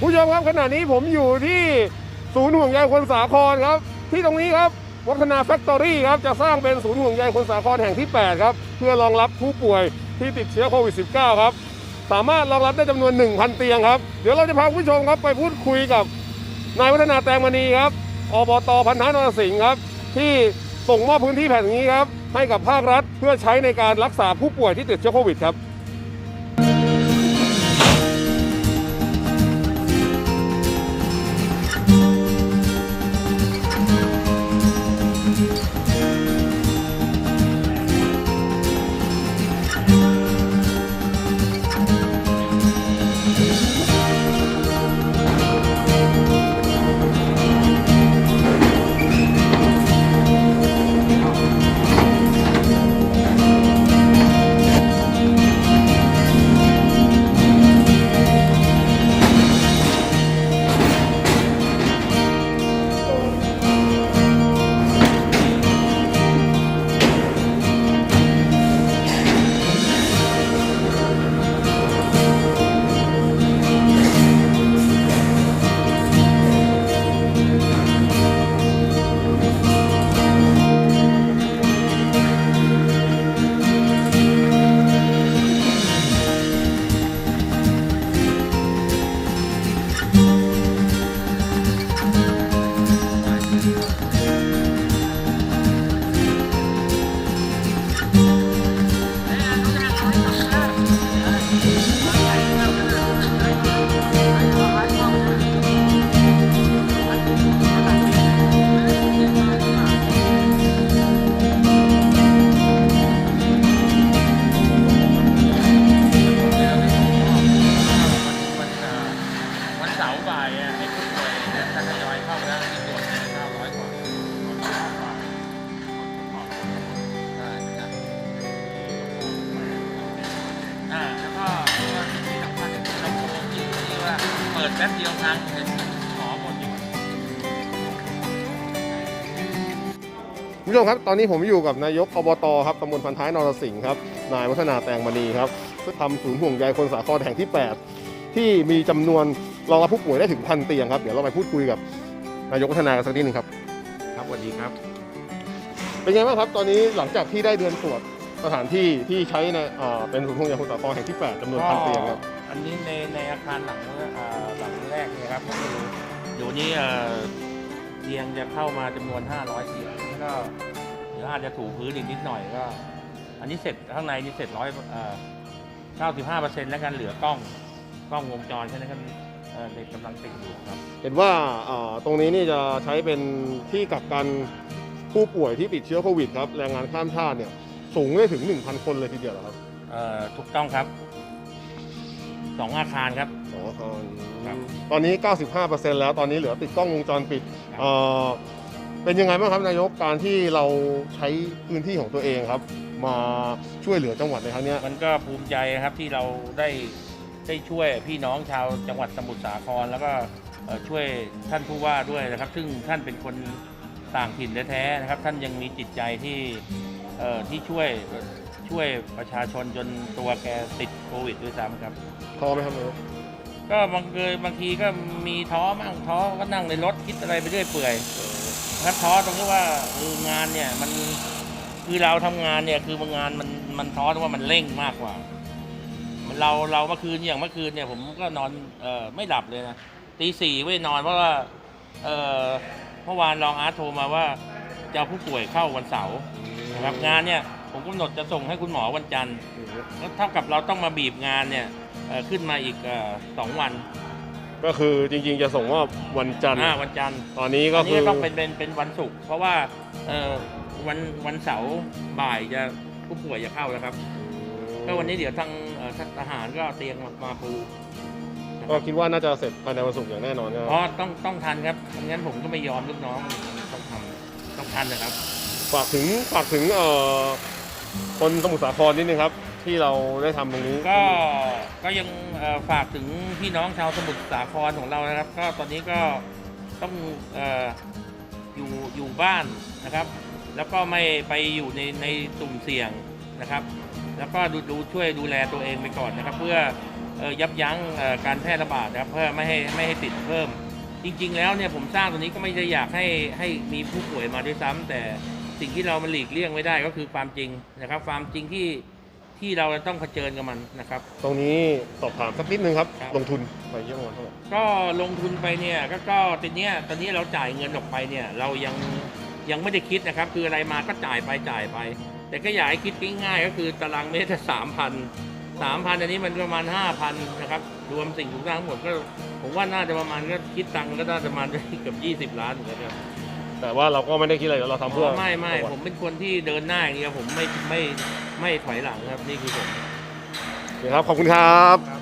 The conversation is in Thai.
ผู้ชมครับขณะนี้ผมอยู่ที่ศูนย์ห่วงใยคนสาครครับ ที่ตรงนี้ครับวัฒนาแฟคทอรี่ครับจะสร้างเป็นศูนย์ห่วงใยคนสาครแห่งที่ 8 ครับ เพื่อรองรับผู้ป่วยที่ติดเชื้อโควิด -19 ครับ สามารถรองรับได้จำนวน 1,000 เตียงครับ เดี๋ยวเราจะพาผู้ชมครับไปพูดคุยกับนายวัฒนาแตงมณีครับอบตพันธะนรสิงห์ครับ ที่ส่งมอบพื้นที่แผ่นนี้ครับให้กับภาครัฐเพื่อใช้ในการรักษาผู้ป่วยที่ติดเชื้อโควิดครับ วั ปิดแป๊บเดียวพังเห็นหมอหมดอยู่คุณผู้ชมครับ ตอนนี้ผมอยู่กับนายกอบตครับตำบลพันท้ายนรสิงห์ครับ นายวัฒนาแตงมณีครับซึ่งทำศูนย์ห่วงใยคนสาครแห่งที่ 8 ที่มีจำนวนรองรับผู้ป่วยได้ถึงพันเตียงครับ เดี๋ยวเราไปพูดคุยกับนายกวัฒนากันสักนิดหนึงครับ ครับสวัสดีครับ เป็นไงบ้างครับ ตอนนี้หลังจากที่ได้เดือนตรวจสถานที่ที่ใช้ในเอ่อเป็นศูนย์ห่วงใยคนสาครแห่งที่ 8จำนวนพันเตียงครับ อันนี้ในในอาคารหลังเอ่อหลังแรกเนี่ยครับก็คือเดี๋ยวนี้เอ่อเตียงจะเข้ามาจำนวน 500เตียงแล้วก็เดี๋ยวอาจจะถูพื้นอีกนิดหน่อยก็ อันนี้เสร็จข้างในนี่เสร็จร้อยเอ่อ95เปอร์เซ็นต์แล้วกันเหลือกล้องกล้องวงจรแค่นั้นก็เอ่อเด็กกำลังติดอยู่ครับ เห็นว่าเอ่อตรงนี้นี่จะใช้เป็นที่กักกันผู้ป่วยที่ติดเชื้อโควิดครับแรงงานข้ามชาติเนี่ยสูงได้ถึง 1,000 คนเลยทีเดียวเหรอครับ เอ่อถูกต้องครับ สองอาคารครับ สองอาคารครับตอนนี้ 95%แล้วตอนนี้เหลือติดกล้องวงจรปิดครับ เอ่อเป็นยังไงบ้างครับนายกการที่เราใช้พื้นที่ของตัวเองครับ มาช่วยเหลือจังหวัดในครั้งเนี้ย มันก็ภูมิใจนะครับที่เราได้ได้ช่วยพี่น้องชาวจังหวัดสมุทรสาคร แล้วก็เอ่อช่วยท่านผู้ว่าด้วยนะครับ ซึ่งท่านเป็นคนต่างถิ่นแท้ๆนะครับ ท่านยังมีจิตใจที่เอ่อที่ช่วย ช่วยประชาชนจนตัวแกติดโควิดด้วยซ้ำครับ ท้อไหมครับนายกก็บางเกยบางทีก็มีท้อมั่งท้อก็นั่งในรถคิดอะไรไปเรื่อยเปื่อยนะครับท้อตรงที่ว่าเอองานเนี่ยมันคือเราทำงานเนี่ยคือบางงานมันมันท้อตรงว่ามันเร่งมากกว่า มันเราเราเมื่อคืนอย่างเมื่อคืนเนี่ยผมก็นอนเอ่อไม่หลับเลยนะตีสี่ไม่นอนเพราะว่าเอ่อเมื่อวานรองอาร์ตโทรมาว่าจะเอาผู้ป่วยเข้าวันเสาร์นะครับงานเนี่ย ผมกำหนดจะส่งให้คุณหมอวันจันทร์ก็เท่ากับเราต้องมาบีบงานเนี่ยเอ่อขึ้นมาอีกเอ่อสองวันก็คือจริงๆจะส่งว่าวันจันทร์อ่าวันจันทร์ ตอนนี้ก็อันคืนี้อ ต้องเป็นเป็นเป็นวันศุกร์เพราะว่าเอ่อวันวันเสาร์บ่ายจะผู้ป่วยจะเข้าแล้วครับก็วันนี้เดี๋ยวทางเอ่อทหารก็เตรียมมาปูนะคก็รับคิดว่าน่าจะเสร็จภายในวันศุกร์อย่างแน่นอนครับเพราะต้องต้องทันครับไม่งั้นผมก็ไม่ยอมลูกน้องต้องทำต้องทันนะครับ ฝากถึงฝากถึงเอ่อ คนสมุทรสาครนิดนึงครับ ที่เราได้ทำตรงนี้ ก็ก็ยังเอ่อฝากถึงพี่น้องชาวสมุทรสาครของเรานะครับ ก็ตอนนี้ก็ต้องเอ่ออยู่อยู่บ้านนะครับ แล้วก็ไม่ไปอยู่ในในกลุ่มเสี่ยงนะครับ แล้วก็ดูดูช่วยดูแลตัวเองไปก่อนนะครับ เพื่อเอ่อยับยั้งเอ่อการแพร่ระบาดนะครับ เพื่อไม่ให้ไม่ให้ติดเพิ่ม จริงๆ แล้วเนี่ยผมสร้างตัวนี้ก็ไม่ได้อยากให้ให้มีผู้ป่วยมาด้วยซ้ำแต่ สิ่งที่เรามันหลีกเลี่ยงไม่ได้ก็คือความจริงนะครับ ความจริงที่ที่เราจะต้องเผชิญกับมันนะครับ ตรงนี้สอบถามสักนิดนึงครับ ครับ ลงทุนไปเยอะประมาณเท่าไหร่ก็ลงทุนไปเนี่ยก็ก็ตอนเนี้ยตอนนี้เราจ่ายเงินออกไปเนี่ยเรายังยังไม่ได้คิดนะครับ คืออะไรมาก็จ่ายไปจ่ายไป แต่ก็อยากให้คิดง่ายๆก็คือตารางเมตรสามพันสามพันอันนี้มันประมาณห้าพันนะครับรวมสิ่งทุกอย่างทั้งหมดก็ผมว่าน่าจะประมาณก็คิดตังค์ก็น่าจะประมาณ เกือบยี่สิบ20ล้านเหมือนกันครับ แต่ว่าเราก็ไม่ได้คิดอะไรเราทำเพื่อไม่ไม่ประวัผติมเป็นคนที่เดินหน้าอย่างเดียวผมไม่ไม่ไม่ถอยหลังครับนี่คือผม โอเคครับขอบคุณครับครับ